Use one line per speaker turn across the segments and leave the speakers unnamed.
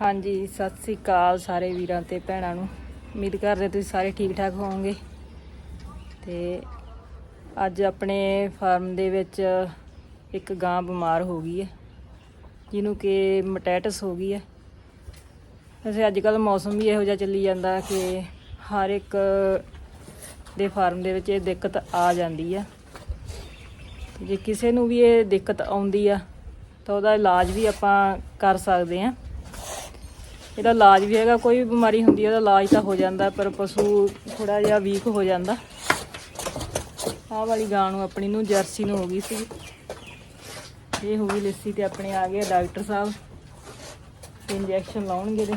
ਹਾਂਜੀ, ਸਤਿ ਸ੍ਰੀ ਅਕਾਲ ਸਾਰੇ ਵੀਰਾਂ ਤੇ ਭੈਣਾਂ ਨੂੰ। ਉਮੀਦ ਕਰਦੇ ਤੁਸੀਂ ਸਾਰੇ ਠੀਕ ਠਾਕ ਹੋਵੋਗੇ। ਤੇ ਅੱਜ ਆਪਣੇ ਫਾਰਮ ਦੇ ਵਿੱਚ ਇੱਕ ਗਾਂ ਬਿਮਾਰ ਹੋ ਗਈ ਹੈ, ਜਿਹਨੂੰ ਕਿ ਮਟੈਟਸ ਹੋ ਗਈ ਹੈ। ਵੈਸੇ ਅੱਜ ਕੱਲ ਮੌਸਮ ਵੀ ਇਹੋ ਜਿਹਾ ਚੱਲੀ ਜਾਂਦਾ ਕਿ ਹਰ ਇੱਕ ਦੇ ਫਾਰਮ ਦੇ ਵਿੱਚ ਇਹ ਦਿੱਕਤ ਆ ਜਾਂਦੀ ਆ ਜੇ ਕਿਸੇ ਨੂੰ ਵੀ ਇਹ ਦਿੱਕਤ ਆਉਂਦੀ ਆ, ਤਾਂ ਉਹਦਾ ਇਲਾਜ ਵੀ ਆਪਾਂ ਕਰ ਸਕਦੇ ਆ ਇਹਦਾ ਇਲਾਜ ਵੀ ਹੈਗਾ ਕੋਈ ਵੀ ਬਿਮਾਰੀ ਹੁੰਦੀ ਹੈ ਉਹਦਾ ਇਲਾਜ ਤਾਂ ਹੋ ਜਾਂਦਾ ਪਰ ਪਸ਼ੂ ਥੋੜਾ ਜਿਹਾ ਵੀਕ ਹੋ ਜਾਂਦਾ। ਆਹ ਵਾਲੀ ਗਾਂ ਨੂੰ ਆਪਣੀ ਨੂੰ ਜਰਸੀ ਨੂੰ ਹੋ ਗਈ ਸੀ। ਇਹ ਹੋ ਗਈ ਲੱਸੀ ਤੇ ਆਪਣੇ ਆ ਗਏ ਡਾਕਟਰ ਸਾਹਿਬ। ਇੰਜੈਕਸ਼ਨ ਲਾਉਣਗੇ ਤੇ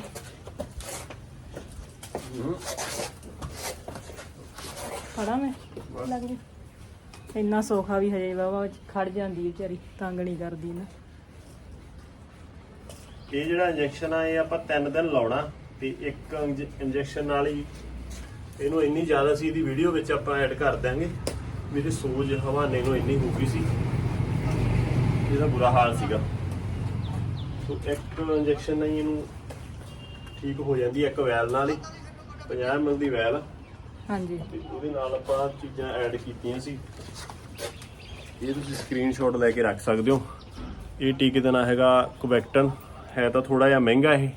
ਖੜਾ ਮੈਂ? ਲੱਗ ਜੀ ਇੰਨਾ ਸੌਖਾ ਵੀ ਹਜੇ ਬਾਬਾ ਖੜ ਜਾਂਦੀ ਵਿਚਾਰੀ ਤੰਗ ਨਹੀਂ ਕਰਦੀ ਨਾ।
ਇਹ ਜਿਹੜਾ ਇੰਜੈਕਸ਼ਨ ਆ ਇਹ ਆਪਾਂ 3 ਦਿਨ ਲਾਉਣਾ ਤੇ ਇੱਕ ਇੰਜੈਕਸ਼ਨ ਨਾਲ ਹੀ ਇਹਨੂੰ ਇੰਨੀ ਜ਼ਿਆਦਾ ਸੀ ਇਹਦੀ ਵੀਡੀਓ ਵਿੱਚ ਆਪਾਂ ਐਡ ਕਰ ਦਾਂਗੇ ਇਹਦੀ ਸੋਜ ਹਵਾਨੇ ਨੂੰ ਇੰਨੀ ਹੋ ਗਈ ਸੀ। ਇਹਦਾ ਬੁਰਾ ਹਾਲ ਸੀਗਾ। ਸੋ ਇੱਕ ਇੰਜੈਕਸ਼ਨ ਨਾਲ ਇਹਨੂੰ ਠੀਕ ਹੋ ਜਾਂਦੀ ਹੈ ਇੱਕ ਵੈਲ ਨਾਲ ਹੀ। 50 ml ਦੀ ਵੈਲ
ਹਾਂਜੀ।
ਤੇ ਉਹਦੇ ਨਾਲ ਆਪਾਂ ਚੀਜ਼ਾਂ ਐਡ ਕੀਤੀਆਂ ਸੀ। ਇਹ ਤੁਸੀਂ ਸਕਰੀਨਸ਼ਾਟ ਲੈ ਕੇ ਰੱਖ ਸਕਦੇ ਹੋ। ਇਹ ਟੀਕੇ ਦਾ ਨਾਂ ਹੈਗਾ ਕੋਵੈਕਟਨ ਹੈ ਤਾਂ ਥੋੜਾ ਜਿਹਾ ਮਹਿੰਗਾ ਇਹ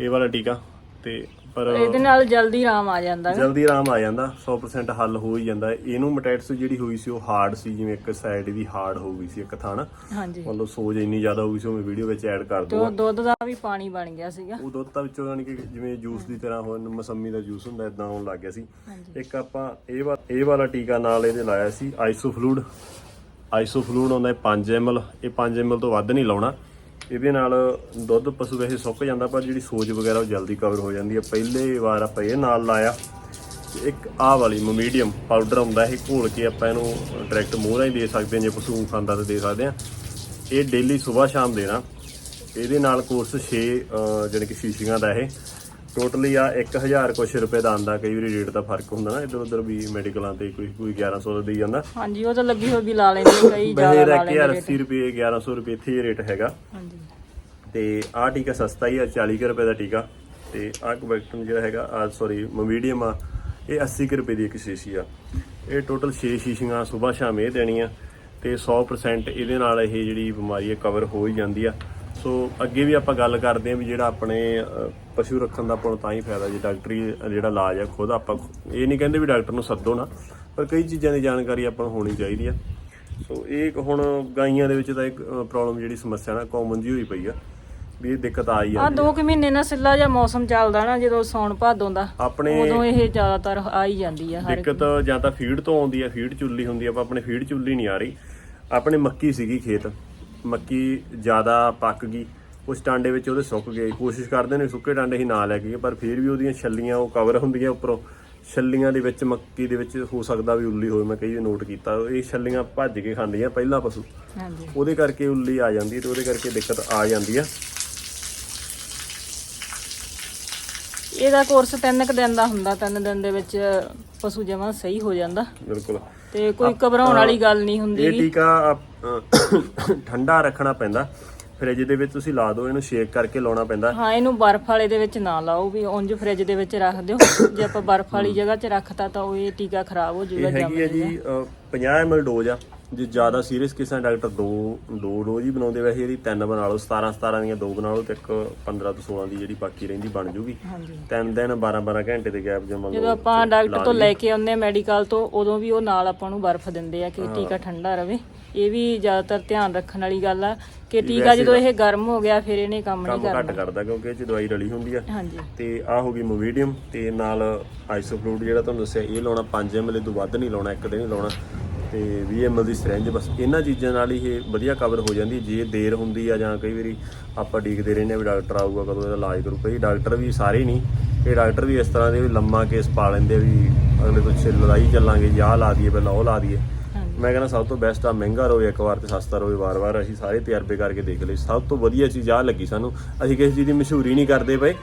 ਇਹ ਵਾਲਾ ਟੀਕਾ ਤੇ ਪਰ
ਇਹਦੇ ਨਾਲ ਜਲਦੀ ਆਰਾਮ ਆ ਜਾਂਦਾ ਹੈ
ਜਲਦੀ ਆਰਾਮ ਆ ਜਾਂਦਾ 100% ਹੱਲ ਹੋ ਹੀ ਜਾਂਦਾ। ਇਹਨੂੰ ਮਟੈਟਸ ਜਿਹੜੀ ਹੋਈ ਸੀ ਉਹ ਹਾਰਡ ਸੀ ਜਿਵੇਂ ਇੱਕ ਸਾਈਡ ਦੀ ਹਾਰਡ ਹੋ ਗਈ ਸੀ ਇੱਕ ਥਾਂ
ਹਾਂਜੀ।
ਮਤਲਬ ਸੋਜ ਇੰਨੀ ਜ਼ਿਆਦਾ ਹੋ ਗਈ ਸੀ ਉਹ ਮੈਂ ਵੀਡੀਓ ਵਿੱਚ ਐਡ ਕਰ
ਤੇ
ਦੂੰਗਾ
ਦੁੱਧ ਦਾ ਵੀ ਪਾਣੀ ਬਣ ਗਿਆ ਸੀਗਾ।
ਉਹ ਦੁੱਧ ਤਾਂ ਵਿੱਚੋਂ ਯਾਨੀ ਕਿ ਜਿਵੇਂ ਜੂਸ ਦੀ ਤਰ੍ਹਾਂ ਹੁਣ ਮਸੰਮੀ ਦਾ ਜੂਸ ਹੁੰਦਾ ਇਦਾਂ ਆਉਣ ਲੱਗ ਗਿਆ ਸੀ। ਇੱਕ ਆਪਾਂ ਇਹ ਵਾ ਇਹ ਵਾਲਾ ਟੀਕਾ ਨਾਲ ਇਹਦੇ ਲਾਇਆ ਸੀ ਆਈਸੋਫਲੂਡ ਆਈਸੋਫਲੂਡ ਆਉਂਦਾ 5 ml ਇਹ 5 ml ਤੋਂ ਵੱਧ ਨਹੀਂ ਲਾਉਣਾ। ਇਹਦੇ ਨਾਲ ਦੁੱਧ ਪਸ਼ੂ ਵੈਸੇ ਸੁੱਕ ਜਾਂਦਾ, ਪਰ ਜਿਹੜੀ ਸੋਜ ਵਗੈਰਾ ਉਹ ਜਲਦੀ ਕਵਰ ਹੋ ਜਾਂਦੀ ਹੈ। ਪਹਿਲੇ ਵਾਰ ਆਪਾਂ ਇਹ ਨਾਲ ਲਾਇਆ। ਇੱਕ ਆਹ ਵਾਲੀ ਮੀਡੀਅਮ ਪਾਊਡਰ ਹੁੰਦਾ, ਇਹ ਘੋਲ ਕੇ ਆਪਾਂ ਇਹਨੂੰ ਡਾਇਰੈਕਟ ਮੂੰਹ ਰਾਹੀਂ ਦੇ ਸਕਦੇ ਹਾਂ, ਜੇ ਪਸ਼ੂ ਖਾਂਦਾ ਤਾਂ ਦੇ ਸਕਦੇ ਹਾਂ। ਇਹ ਡੇਲੀ ਸਵੇਰ ਸ਼ਾਮ ਦੇਣਾ। ਇਹਦੇ ਨਾਲ ਕੋਰਸ 6 ਜਾਣੀ ਕਿ ਸ਼ੀਸ਼ੀਆਂ ਦਾ ਇਹ। ਟੋਟਲੀ ਆ 1000 ਕੁਛ ਰੁਪਏ ਦਾ ਆਂਦਾ ਕਈ ਵਾਰੀ ਰੇਟ ਦਾ ਫ਼ਰਕ ਹੁੰਦਾ ਨਾ ਇਧਰ ਉਧਰ ਵੀ ਮੈਡੀਕਲਾਂ ਤੇ ਕੋਈ ਕੋਈ 1100 ਦਾ ਦੇਈ ਜਾਂਦਾ।
ਹਾਂਜੀ ਉਹ ਤਾਂ ਲੱਗੀ ਹੋਈ ਵੀ ਲਾ ਲੈਂਦੇ ਕਈ ਜ਼ਿਆਦਾ
ਬਹਿਰ
ਲਾ
ਹੈ
ਲੈਂਦੇ
80 ਰੁਪਏ 1100 ਰੁਪਏ ਇੱਥੇ ਇਹ ਰੇਟ ਹੈਗਾ।
ਹਾਂਜੀ।
ਤੇ ਆਹ ਟੀਕਾ ਸਸਤਾ ਹੀ ਆ 40 ਕੁ ਰੁਪਏ ਦਾ ਟੀਕਾ। ਤੇ ਆਹ ਕੋਵੈਕਟਨ ਜਿਹੜਾ ਹੈਗਾ ਆ ਸੌਰੀ ਮੀਡੀਅਮ ਆ ਇਹ 80 ਕੁ ਰੁਪਏ ਦੀ ਇੱਕ ਸ਼ੀਸ਼ੀ ਆ। ਇਹ ਟੋਟਲ 6 ਸ਼ੀਸ਼ੀਆਂ ਸਵੇਰ ਸ਼ਾਮ ਇਹ ਦੇਣੀਆਂ ਤੇ 100% ਇਹਦੇ ਨਾਲ ਇਹ ਜਿਹੜੀ ਬਿਮਾਰੀ ਹੈ ਕਵਰ ਹੋ ਹੀ ਜਾਂਦੀ ਆ। ਸੋ ਅੱਗੇ ਵੀ ਆਪਾਂ ਗੱਲ ਕਰਦੇ ਆ ਵੀ ਜਿਹੜਾ ਆਪਣੇ ਪਸ਼ੂ ਰੱਖਣ ਦਾ ਨੂੰ ਤਾਂ ਹੀ ਫਾਇਦਾ ਜੇ ਡਾਕਟਰੀ ਜਿਹੜਾ ਇਲਾਜ ਆ ਖੁਦ ਆਪਾਂ ਇਹ ਨਹੀਂ ਕਹਿੰਦੇ ਵੀ ਡਾਕਟਰ ਨੂੰ ਸੱਦੋ ਨਾ ਪਰ ਕਈ ਚੀਜ਼ਾਂ ਦੀ ਜਾਣਕਾਰੀ ਆਪਾਂ ਨੂੰ ਹੋਣੀ ਚਾਹੀਦੀ ਆ। ਸੋ ਇਹ ਇੱਕ ਹੁਣ ਗਾਈਆਂ ਦੇ ਵਿੱਚ ਤਾਂ ਇੱਕ ਪ੍ਰੋਬਲਮ ਜਿਹੜੀ ਸਮੱਸਿਆ ਨਾ ਕਾਮਨ ਜੀ ਹੋਈ ਪਈ ਆ ਵੀ ਇਹ ਦਿੱਕਤ ਆ ਹੀ
ਆ
ਜਾਂਦੀ
ਦੋ ਕੁ ਮਹੀਨੇ ਨਾਲ ਸਿੱਲਾ ਜਿਹਾ ਮੌਸਮ ਚੱਲਦਾ ਨਾ ਜਦੋਂ ਸੌਣ ਭਾਦੋਂ ਦਾ
ਆਪਣੇ
ਉਦੋਂ ਇਹ ਜ਼ਿਆਦਾਤਰ ਆ ਹੀ ਜਾਂਦੀ ਆ ਹਰ
ਦਿੱਕਤ ਜਾਂ ਤਾਂ ਫੀਡ ਤੋਂ ਆਉਂਦੀ ਆ ਫੀਡ ਚੁੱਲੀ ਹੁੰਦੀ ਆ ਪਰ ਆਪਣੇ ਫੀਡ ਚੁੱਲੀ ਨਹੀਂ ਆ ਰਹੀ। ਆਪਣੇ ਮੱਕੀ ਸੀਗੀ ਖੇਤ। ਮੱਕੀ ਜ਼ਿਆਦਾ ਪੱਕ ਗਈ ਉਸ ਟਾਂਡੇ ਵਿੱਚ ਉਹਦੇ ਸੁੱਕ ਗਏ। ਕੋਸ਼ਿਸ਼ ਕਰਦੇ ਨੇ ਸੁੱਕੇ ਟਾਂਡੇ ਹੀ ਨਾ ਲੈ ਕੇ ਪਰ ਫਿਰ ਵੀ ਉਹਦੀਆਂ ਛੱਲੀਆਂ ਉਹ ਕਵਰ ਹੁੰਦੀਆਂ ਉੱਪਰੋਂ। ਛੱਲੀਆਂ ਦੇ ਵਿੱਚ ਮੱਕੀ ਦੇ ਵਿੱਚ ਹੋ ਸਕਦਾ ਵੀ ਉੱਲੀ ਹੋਵੇ ਮੈਂ ਕਈ ਵਾਰ ਨੋਟ ਕੀਤਾ। ਇਹ ਛੱਲੀਆਂ ਭੱਜ ਕੇ ਖਾਂਦੀਆਂ ਪਹਿਲਾ ਪਸ਼ੂ।
ਹਾਂਜੀ।
ਉਹਦੇ ਕਰਕੇ ਉੱਲੀ ਆ ਜਾਂਦੀ ਤੇ ਉਹਦੇ ਕਰਕੇ ਦਿੱਕਤ ਆ ਜਾਂਦੀ ਆ।
ਇਹਦਾ ਕੋਰਸ ਤਿੰਨ ਕੁ ਦਿਨ ਦਾ ਹੁੰਦਾ ਤਿੰਨ ਦਿਨ ਦੇ ਵਿੱਚ ਪਸ਼ੂ ਜਮਾ ਸਹੀ ਹੋ ਜਾਂਦਾ।
ਬਿਲਕੁਲ।
ਤੇ ਕੋਈ ਘਬਰਾਉਣ ਵਾਲੀ ਗੱਲ ਨਹੀਂ ਹੁੰਦੀ।
ਇਹ ਟੀਕਾ ਠੰਡਾ ਰੱਖਣਾ ਪੈਂਦਾ। ਫ੍ਰਿਜ ਦੇ ਵਿੱਚ ਤੁਸੀਂ ਲਾ ਦਿਓ ਇਹਨੂੰ ਸ਼ੇਕ ਕਰਕੇ ਲਾਉਣਾ ਪੈਂਦਾ।
ਹਾਂ ਇਹਨੂੰ ਬਰਫ਼ ਵਾਲੇ ਦੇ ਵਿੱਚ ਨਾ ਲਾਓ ਵੀ ਉਂਝ ਫ੍ਰਿਜ ਦੇ ਵਿੱਚ ਰੱਖ ਦਿਓ। ਜੇ ਆਪਾਂ ਬਰਫ਼ ਵਾਲੀ ਜਗ੍ਹਾ 'ਚ ਰੱਖਤਾ ਤਾਂ ਉਹ ਇਹ ਟੀਕਾ ਖਰਾਬ ਹੋ
ਇਹ
ਜਾਊਗਾ ਜੰਮ
ਹੈਗੀ ਹੈ ਜੀ ਅਹ, 50 ml ਡੋਜ਼ ਆ। ਜੇ ਜ਼ਿਆਦਾ ਸੀਰੀਅਸ ਕਿਸੇ ਡਾਕਟਰ ਦੋ ਦੋ ਡੋਜ਼ ਹੀ ਬਣਾਉਂਦੇ ਵੈਸੇ ਇਹਦੀ ਤਿੰਨ ਬਣਾ ਲਓ 17 17 ਦੀਆਂ ਦੋ ਬਣਾ ਲਓ ਤੇ ਇੱਕ 15 ਤੋਂ 16 ਦੀ ਜਿਹੜੀ ਬਾਕੀ ਰਹਿੰਦੀ ਬਣ ਜੂਗੀ। ਤਿੰਨ ਦਿਨ 12 12 ਘੰਟੇ ਦੇ ਗੈਪ ਜੇ ਮੰਨ
ਜਦੋਂ
ਲਓ
ਆਪਾਂ ਡਾਕਟਰ ਤੋਂ ਲੈ ਕੇ ਆਉਂਦੇ ਮੈਡੀਕਲ ਤੋਂ ਉਦੋਂ ਵੀ ਉਹ ਨਾਲ ਆਪਾਂ ਨੂੰ ਬਰਫ਼ ਦਿੰਦੇ ਆ ਕਿ ਟੀਕਾ ਠੰਡਾ ਰਵੇ। ਇਹ ਵੀ ਜ਼ਿਆਦਾਤਰ ਧਿਆਨ ਰੱਖਣ ਵਾਲੀ ਗੱਲ ਆ ਕਿ ਟੀਕਾ ਜਦੋਂ ਇਹ ਗਰਮ ਹੋ ਗਿਆ ਫਿਰ ਇਹਨੇ ਕੰਮ ਨਹੀਂ
ਕੰਮ ਘੱਟ
ਕਰਨਾ।
ਕਰਦਾ ਕਿਉਂਕਿ ਇਹ ਚ ਦਵਾਈ ਰਲੀ ਹੁੰਦੀ ਆ। ਤੇ ਆ ਹੋ ਗਈ ਮੋਵੀਡੀਅਮ ਤੇ ਨਾਲ ਆਈਸੋਫਲੂਡ ਜਿਹੜਾ ਤੁਹਾਨੂੰ ਦੱਸਿਆ ਇਹ ਲਾਉਣਾ 5 ml ਤੋਂ ਵੱਧ ਨਹੀਂ ਲਾਉਣਾ ਇੱਕ ਦਿਨ ਨਹੀਂ ਲਾਉਣਾ। ਤੇ 20 ml ਦੀ ਸਿਰੰਜ ਬਸ ਇਹਨਾਂ ਚੀਜ਼ਾਂ ਨਾਲ ਹੀ ਇਹ ਵਧੀਆ ਕਵਰ ਹੋ ਜਾਂਦੀ। ਜੇ ਦੇਰ ਹੁੰਦੀ ਆ ਜਾਂ ਕਈ ਵਾਰੀ ਆਪਾਂ ਡੀਕਦੇ ਰਹਿੰਦੇ ਵੀ ਡਾਕਟਰ ਆਊਗਾ ਕਦੋਂ ਇਹਦਾ ਇਲਾਜ ਕਰੂ। ਕਈ ਡਾਕਟਰ ਵੀ ਸਾਰੇ ਨਹੀਂ। ਇਹ ਡਾਕਟਰ ਵੀ ਇਸ ਤਰ੍ਹਾਂ ਦੇ ਵੀ ਲੰਮਾ ਕੇਸ ਪਾ ਲੈਂਦੇ ਵੀ ਅਗਲੇ ਤੋਂ ਛੇ ਲੜਾਈ ਚੱਲਾਂਗੇ ਜਾਂ ਲਾ ਦਈਏ ਪਹਿਲਾਂ ਉਹ ਲਾ ਦਈਏ। ਮੈਂ ਕਹਿੰਦਾ ਸਭ ਤੋਂ ਬੈਸਟ ਆ ਮਹਿੰਗਾ ਰੋਵੇ ਇੱਕ ਵਾਰ ਤੇ ਸਸਤਾ ਰੋਵੇ ਵਾਰ-ਵਾਰ ਅਸੀਂ ਸਾਰੇ ਤਜਰਬੇ ਕਰਕੇ ਦੇਖ ਲਏ। ਸਭ ਤੋਂ ਵਧੀਆ ਚੀਜ਼ ਆ ਲੱਗੀ ਸਾਨੂੰ। ਅਸੀਂ ਕਿਸੇ ਚੀਜ਼ ਦੀ ਮਸ਼ਹੂਰੀ ਨਹੀਂ ਕਰਦੇ ਪਏ।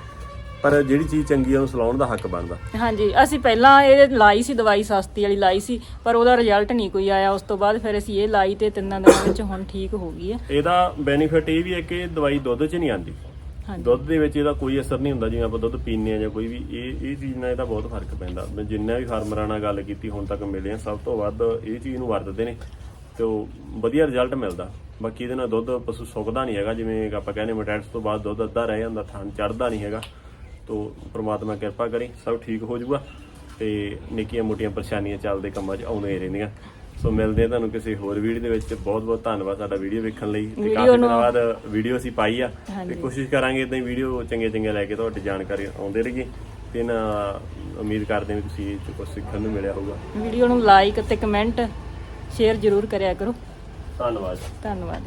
ਪਰ ਜਿਹੜੀ ਚੀਜ਼ ਚੰਗੀ ਆ ਉਹਨੂੰ ਸਲਾਉਣ ਦਾ ਹੱਕ ਬਣਦਾ।
ਹਾਂਜੀ ਅਸੀਂ ਪਹਿਲਾਂ ਇਹ ਲਾਈ ਸੀ ਦਵਾਈ ਸਸਤੀ ਵਾਲੀ ਲਾਈ ਸੀ ਪਰ ਉਹਦਾ ਰਿਜ਼ਲਟ ਨਹੀਂ ਕੋਈ ਆਇਆ। ਉਸ ਤੋਂ ਬਾਅਦ ਫਿਰ ਅਸੀਂ ਇਹ ਲਾਈ ਤੇ ਤਿੰਨਾਂ ਦਿਨਾਂ ਵਿੱਚ ਹੁਣ ਠੀਕ ਹੋ ਗਈ ਹੈ।
ਇਹਦਾ ਬੈਨੀਫਿਟ ਇਹ ਵੀ ਹੈ ਕਿ ਦਵਾਈ ਦੁੱਧ 'ਚ ਨਹੀਂ ਆਂਦੀ। ਦੁੱਧ ਦੇ ਵਿੱਚ ਇਹਦਾ ਕੋਈ ਅਸਰ ਨਹੀਂ ਹੁੰਦਾ ਜਿਵੇਂ ਆਪਾਂ ਦੁੱਧ ਪੀਂਦੇ ਆ ਜਾਂ ਕੋਈ ਵੀ ਇਹ ਇਹ ਚੀਜ਼ ਨਾਲ ਇਹਦਾ ਬਹੁਤ ਫ਼ਰਕ ਪੈਂਦਾ। ਮੈਂ ਜਿੰਨਾ ਵੀ ਫਾਰਮਰਾਂ ਨਾਲ ਗੱਲ ਕੀਤੀ ਹੁਣ ਤੱਕ ਮਿਲੇ ਆ ਸਭ ਤੋਂ ਵੱਧ ਇਹ ਚੀਜ਼ ਨੂੰ ਵਰਤਦੇ ਨੇ ਤੇ ਉਹ ਵਧੀਆ ਰਿਜ਼ਲਟ ਮਿਲਦਾ। ਬਾਕੀ ਇਹਦੇ ਨਾਲ ਦੁੱਧ ਪਸ਼ੂ ਸੁੱਕਦਾ ਨਹੀਂ ਹੈਗਾ ਜਿਵੇਂ ਆਪਾਂ ਕਹਿੰਦੇ ਮੋਟੈਟਸ ਤੋਂ ਬਾਅਦ ਦੁੱਧ ਅੱਧਾ ਰਹਿ ਜਾਂਦਾ ਥਣ ਚੜਦਾ ਨਹੀਂ ਹੈਗਾ। ਤੋ ਪ੍ਰਮਾਤਮਾ ਕਿਰਪਾ ਕਰੇ ਸਭ ਠੀਕ ਹੋ ਜਾਊਗਾ ਤੇ ਨਿੱਕੀਆਂ ਮੋਟੀਆਂ ਪਰੇਸ਼ਾਨੀਆਂ ਚੱਲਦੇ ਕੰਮਾਂ 'ਚ ਆਉਂਦੀਆਂ ਹੀ ਰਹਿੰਦੀਆਂ। ਸੋ ਮਿਲਦੇ ਆ ਤੁਹਾਨੂੰ ਕਿਸੇ ਹੋਰ ਵੀਡੀਓ ਦੇ ਵਿੱਚ ਬਹੁਤ ਬਹੁਤ ਧੰਨਵਾਦ ਸਾਡਾ ਵੀਡੀਓ ਵੇਖਣ ਲਈ। ਤੇ ਕਾਫੀ ਦਿਨਾਂ ਬਾਅਦ ਵੀਡੀਓ ਅਸੀਂ ਪਾਈ ਆ। ਤੇ। ਕੋਸ਼ਿਸ਼ ਕਰਾਂਗੇ ਇਦਾਂ ਹੀ ਵੀਡੀਓ ਚੰਗੇ ਚੰਗੇ ਲੈ ਕੇ ਤੁਹਾਡੀ ਜਾਣਕਾਰੀ ਆਉਂਦੇ ਰਹੀਏ। ਤੇ ਨਾ ਉਮੀਦ ਕਰਦੇ ਹਾਂ ਵੀ ਤੁਸੀਂ ਇਹ ਕੁਝ ਸਿੱਖਣ ਨੂੰ ਮਿਲਿਆ ਹੋਊਗਾ।
ਵੀਡੀਓ ਨੂੰ ਲਾਈਕ ਅਤੇ ਕਮੈਂਟ ਸ਼ੇਅਰ ਜ਼ਰੂਰ ਕਰਿਆ ਕਰੋ।
ਧੰਨਵਾਦ।
ਧੰਨਵਾਦ।